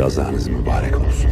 Gazanız mübarek olsun.